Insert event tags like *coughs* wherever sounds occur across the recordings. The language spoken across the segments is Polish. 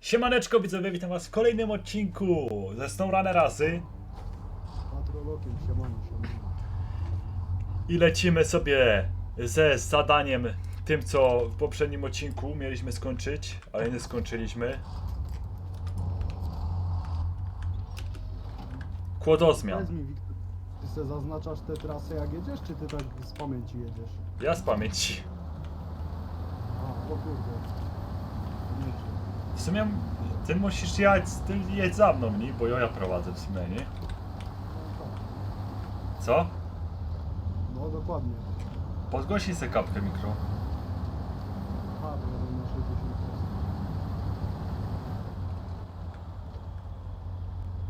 Siemaneczko widzowie, witam was w kolejnym odcinku ze Snowrunner Rasy Patrolokiem, siemano, siemano. i lecimy sobie ze zadaniem tym co w poprzednim odcinku mieliśmy skończyć, ale nie skończyliśmy. Kłodozmian. Powiedz mi, Wiktor, ty se zaznaczasz te trasy jak jedziesz, czy ty tak z pamięci jedziesz? Ja z pamięci. A, o kurde. Nie wiem. W sumie ty musisz jechać, ty jedź za mną, nie? Bo ja prowadzę w sumie, nie? Co? No dokładnie. Podgłośnij sobie kapkę mikro. A, bo jadę na 60%.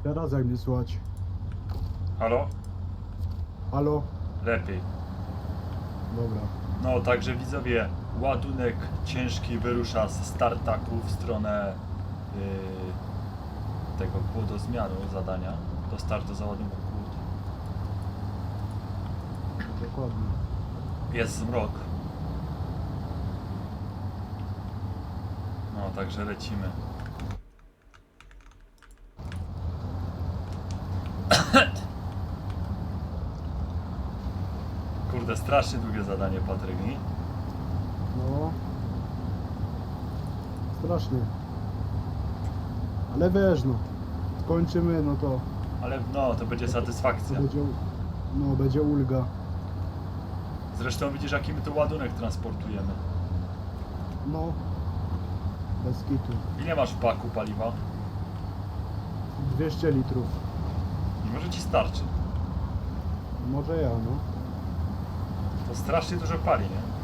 Teraz jak mnie słuchać? Halo? Halo? Lepiej. Dobra. No, także widzowie, ładunek ciężki wyrusza z startaku w stronę yy, tego płodozmiaru zadania. Do startu załadunku kłód. Dokładnie. Jest zmrok. No, także lecimy. *coughs* Kurde, strasznie długie zadanie, Patryk, nie? No. Strasznie. Ale wiesz no. Skończymy, no to, Ale no, to będzie to satysfakcja. będzie, no, będzie ulga. Zresztą widzisz, jaki my tu ładunek transportujemy. No. Bez kitu. Ile masz w baku paliwa? 200 litrów. I może ci starczy. Może ja, no. To strasznie dużo pali, nie?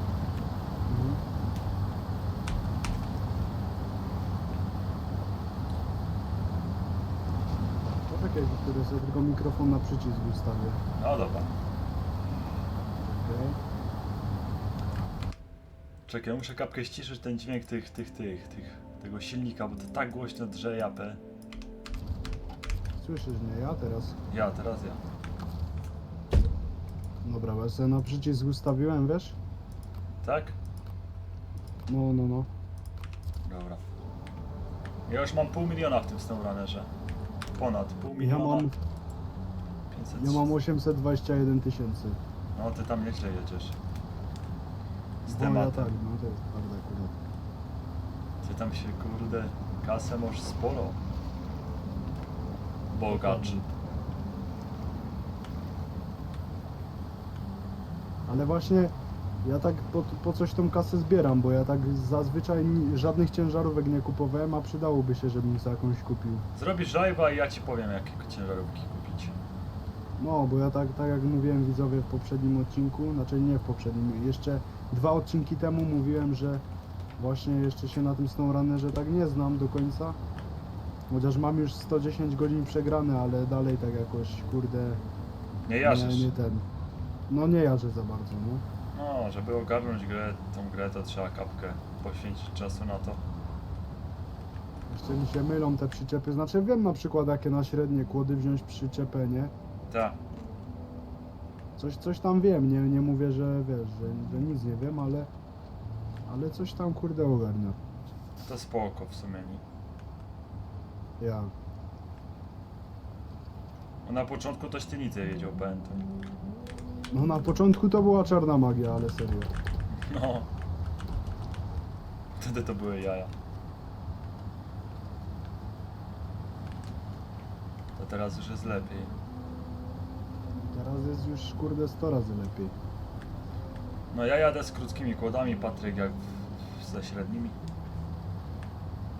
Poczekaj, który sobie tylko mikrofon na przycisk ustawię. No dobra. Okej. Czekaj, muszę kapkę ściszyć ten dźwięk tych, tych, tych, tych, tego silnika, bo to tak głośno drze japę. Słyszysz mnie, ja teraz. Ja, teraz ja. Dobra, bo ja sobie na przycisk ustawiłem, wiesz? Tak? No, no, no. Dobra. Ja już mam pół miliona w tym SnowRunnerze. Ponad pół Ja miliona. mam, 500. ja mam 821 tysięcy. No ty tam nieźle jedziesz. Z No ja tematem. tak, no to jest prawda akurat. Ty tam się kurde kasę masz sporo. Bogacz. Ale właśnie ja tak po, po coś tą kasę zbieram, bo ja tak zazwyczaj ni- żadnych ciężarówek nie kupowałem, a przydałoby się, żebym sobie jakąś kupił. Zrobisz żajba i ja ci powiem jakie ciężarówki kupić. No, bo ja tak, tak jak mówiłem widzowie w poprzednim odcinku, znaczy nie w poprzednim, jeszcze dwa odcinki temu mówiłem, że właśnie jeszcze się na tym SnowRunnerze tak nie znam do końca. Chociaż mam już 110 godzin przegrane, ale dalej tak jakoś, kurde, Nie jarzysz. nie, nie ten. No nie jarzę za bardzo, no. No, żeby ogarnąć grę, tą grę, to trzeba kapkę poświęcić czasu na to. Jeszcze mi się mylą te przyczepy, znaczy wiem na przykład jakie na średnie kłody wziąć przyczepę, nie? Tak. Coś, coś tam wiem, nie, nie mówię, że wiesz, że, że nic nie wiem, ale ale coś tam kurde ogarnę. To spoko w sumie. Nie? Ja. Na początku toś ty nic nie wiedział, pamiętam. No na początku to była czarna magia, ale serio. No. Wtedy to były jaja. To teraz już jest lepiej. Teraz jest już kurde 100 razy lepiej. No ja jadę z krótkimi kładami, Patryk jak w- w- ze średnimi.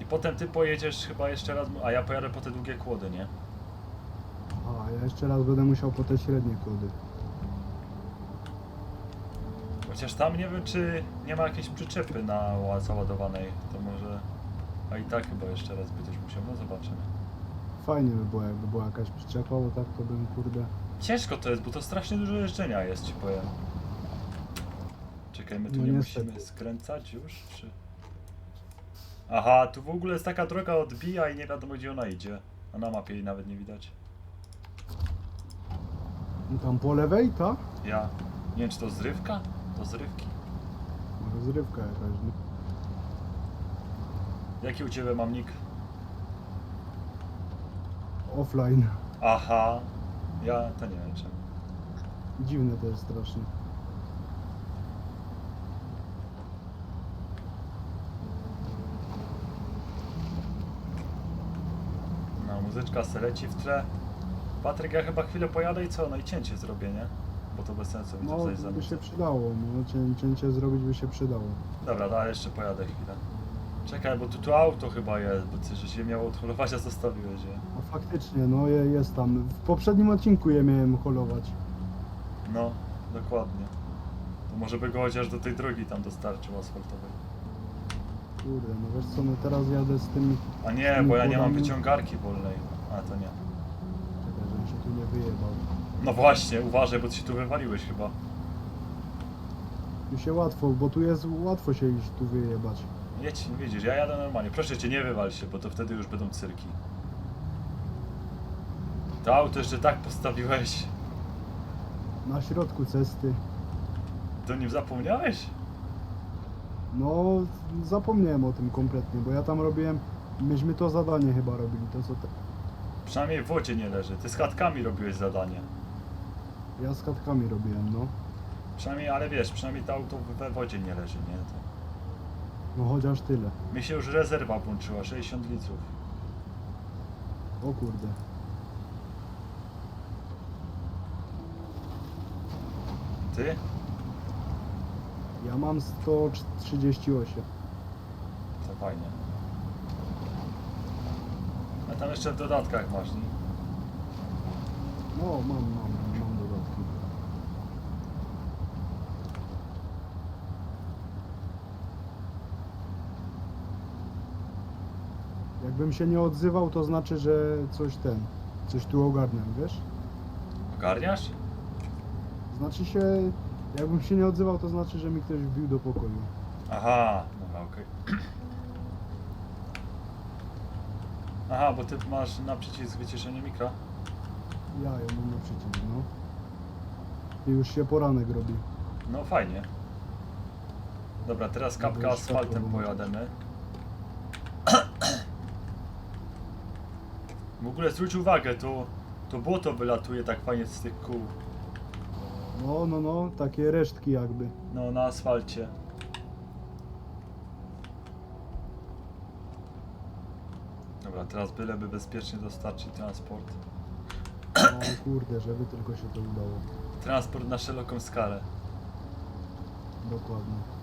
I potem ty pojedziesz chyba jeszcze raz, a ja pojadę po te długie kłody, nie? A ja jeszcze raz będę musiał po te średnie kłody. Chociaż tam nie wiem, czy nie ma jakiejś przyczepy na ła- załadowanej, to może... A i tak chyba jeszcze raz będziesz musiał, no zobaczymy. Fajnie by było jakby była jakaś przyczepa, bo tak to bym kurde. Ciężko to jest, bo to strasznie dużo jeżdżenia jest, ci powiem. Czekaj, my tu No nie niestety. musimy skręcać już, czy... Aha, tu w ogóle jest taka droga odbija i nie wiadomo gdzie ona idzie. A na mapie jej nawet nie widać. Tam po lewej, ta? Ja... Nie wiem, czy to zrywka? To zrywki. Rozrywka jakaś, nie? Jaki u ciebie mam nick? Offline. Aha. Ja to nie wiem czemu. Dziwne to jest strasznie. No, muzyczka se leci w tle. Patryk, ja chyba chwilę pojadę i co? No i cięcie zrobię, nie? Bo to bez sensu mi to No, tutaj by się przydało, no cię, cięcie zrobić by się przydało. Dobra, no, ale jeszcze pojadę chwilę. Czekaj, bo tu, tu auto chyba jest, bo ty że się miało odholować, a zostawiłeś je. A faktycznie, no je, jest tam. W poprzednim odcinku je miałem holować. No, dokładnie. To może by go chociaż do tej drogi tam dostarczył asfaltowej. Kurde, no wiesz co, no teraz jadę z tym... A nie, bo ja nie mam wyciągarki wolnej. A to nie. Czekaj, żebym się tu nie wyjebał. No właśnie, uważaj, bo ty się tu wywaliłeś chyba. Tu się łatwo, bo tu jest łatwo się iść tu wyjebać. Jedź, widzisz, ja jadę normalnie. Proszę cię, nie wywal się, bo to wtedy już będą cyrki. To auto jeszcze tak postawiłeś. Na środku cesty. To nim zapomniałeś? No, zapomniałem o tym kompletnie, bo ja tam robiłem... Myśmy to zadanie chyba robili, to co te... Przynajmniej w wodzie nie leży. Ty z katkami robiłeś zadanie. Ja z katkami robiłem, no. Przynajmniej, ale wiesz, przynajmniej to auto we wodzie nie leży, nie? To... No chociaż tyle. Mi się już rezerwa włączyła, 60 litrów. O kurde. Ty? Ja mam 138. To fajnie. A tam jeszcze w dodatkach masz, nie? No, mam, mam, mam Jakbym się nie odzywał, to znaczy, że coś ten, coś tu ogarniam, wiesz? Ogarniasz? Znaczy się, jakbym się nie odzywał, to znaczy, że mi ktoś wbił do pokoju. Aha, dobra, okej. Aha, bo ty masz na przycisk wyciszenie mikra. Ja ją mam na przycisk, no. I już się poranek robi. No fajnie. Dobra, teraz kapka Dobra, już asfaltem pojademy. W ogóle zwróć uwagę, to, to błoto wylatuje tak fajnie z tych kół. No, no, no, takie resztki jakby. No, na asfalcie. Dobra, teraz byleby bezpiecznie dostarczyć transport. O kurde, żeby tylko się to udało. Transport na szeroką skalę. Dokładnie.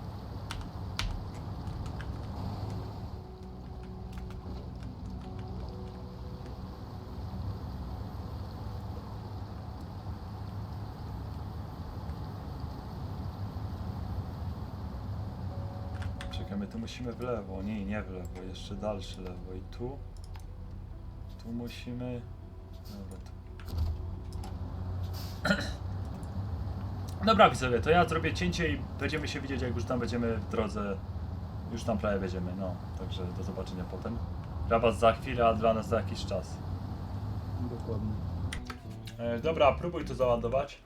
Czekaj, my tu musimy w lewo. Nie, nie w lewo, jeszcze dalsze lewo. I tu. Tu musimy. Dobra, tu. *clears throat* Dobra, widzowie, to ja zrobię cięcie i będziemy się widzieć, jak już tam będziemy w drodze. Już tam prawie będziemy, no. Także do zobaczenia potem. Was za chwilę, a dla nas za jakiś czas. Dokładnie. E, dobra, próbuj to załadować.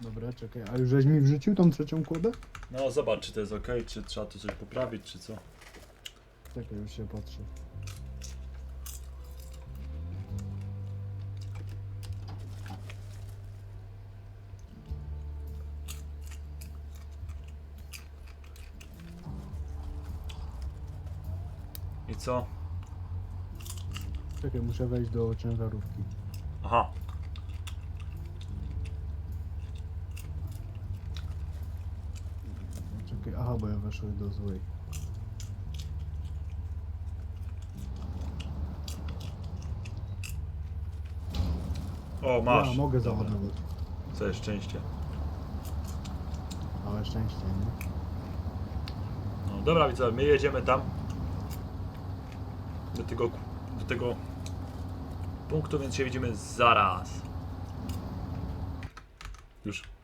Dobra, czekaj, a już żeś mi wrzucił tą trzecią kłodę? No, zobacz, czy to jest ok, czy trzeba tu coś poprawić, czy co. Czekaj, już się patrzę. I co? Czekaj, muszę wejść do ciężarówki. Aha. Czekaj, aha, bo ja weszłem do złej. O, masz. Ja mogę Dobra. załadować. Całe szczęście. Małe szczęście, nie? No, dobra, widzowie, my jedziemy tam. Do tego, do tego punktu, więc się widzimy zaraz. Już.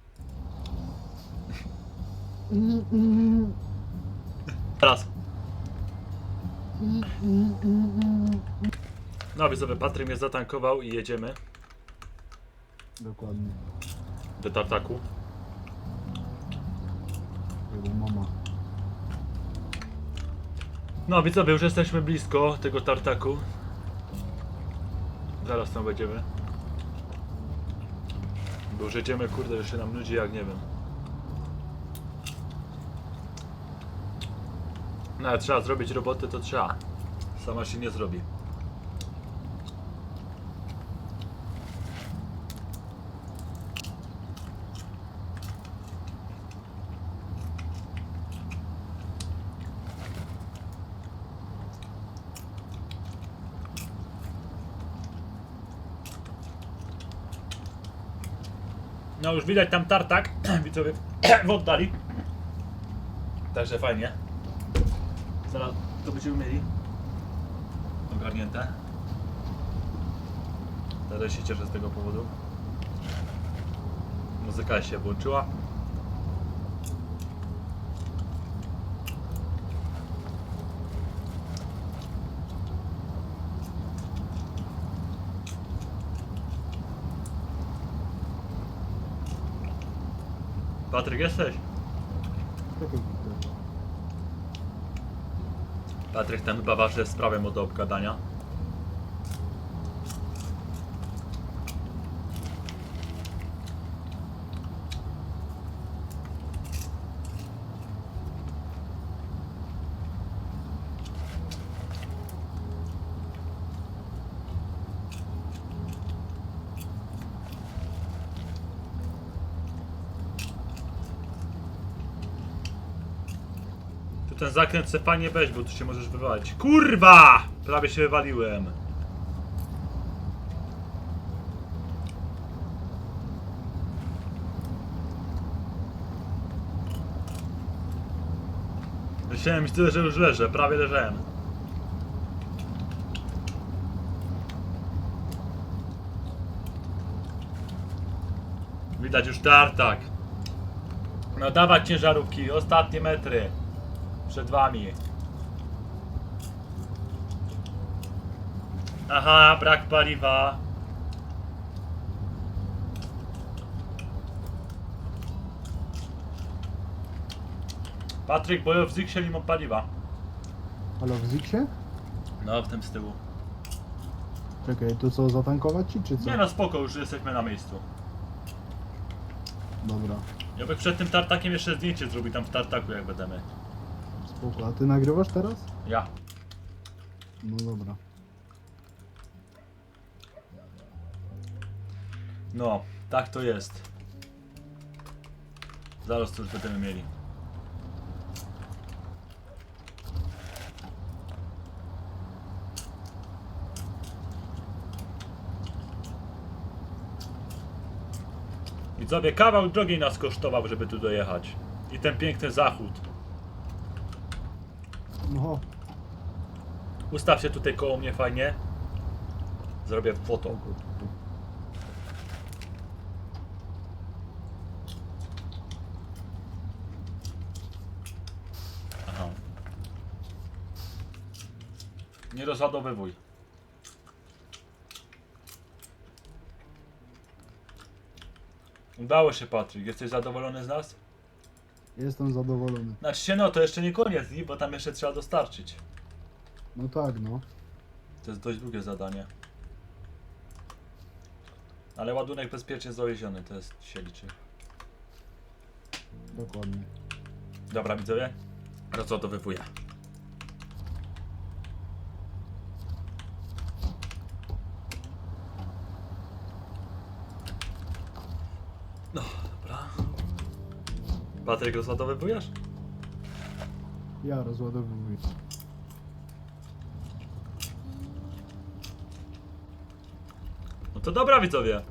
Teraz. No, widzowie, Patryk mnie zatankował i jedziemy Dokładnie. do tartaku. Jego mama. No widzowie, już jesteśmy blisko tego tartaku. Zaraz tam będziemy. Bo już jedziemy, kurde, że się nam nudzi jak nie wiem. No ale trzeba zrobić robotę, to trzeba. Sama się nie zrobi. No już widać tam tartak, *clears throat* widzowie, *clears throat* w oddali. Także fajnie. Zaraz to będziemy mieli ogarnięte. Teraz się cieszę z tego powodu. Muzyka się włączyła. Patryk jesteś? Czekaj, Wiktor. Patryk tam chyba ważne sprawy mu do obgadania. Ten zakręt se fajnie weź, bo tu się możesz wywalić. Kurwa! Prawie się wywaliłem. Myślałem tyle, że już leżę, prawie leżałem. Widać już tartak. No dawać ciężarówki, ostatnie metry. Przed wami. Aha, brak paliwa. Patryk, bo w Zixie nie mam paliwa. Ale w Zixie? No, w tym z tyłu. Czekaj, to co, zatankować ci, czy co? Nie no, spoko, już jesteśmy na miejscu. Dobra, Ja bych przed tym tartakiem jeszcze zdjęcie zrobił tam w tartaku, jak będziemy. Spoko. A ty nagrywasz teraz? Ja. No dobra. No, tak to jest. Zaraz to już będziemy mieli. Widzowie, kawał drogi nas kosztował, żeby tu dojechać. I ten piękny zachód. No, Ustaw się tutaj koło mnie fajnie. Zrobię foto. Aha. Nie rozładowywuj. Udało się, Patryk. Jesteś zadowolony z nas? Jestem zadowolony. Znaczy się, no to jeszcze nie koniec bo tam jeszcze trzeba dostarczyć. No tak, no. To jest dość długie zadanie. Ale ładunek bezpiecznie zawieziony, to jest się liczy. Dokładnie. Dobra, widzowie. Rozładowywuję. No, dobra. Patryk, rozładowywujesz? Ja rozładowuję. No to dobra, widzowie.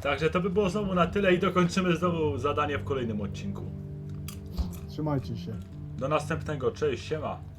Także to by było znowu na tyle i dokończymy znowu zadanie w kolejnym odcinku. Trzymajcie się. Do następnego, cześć, siema.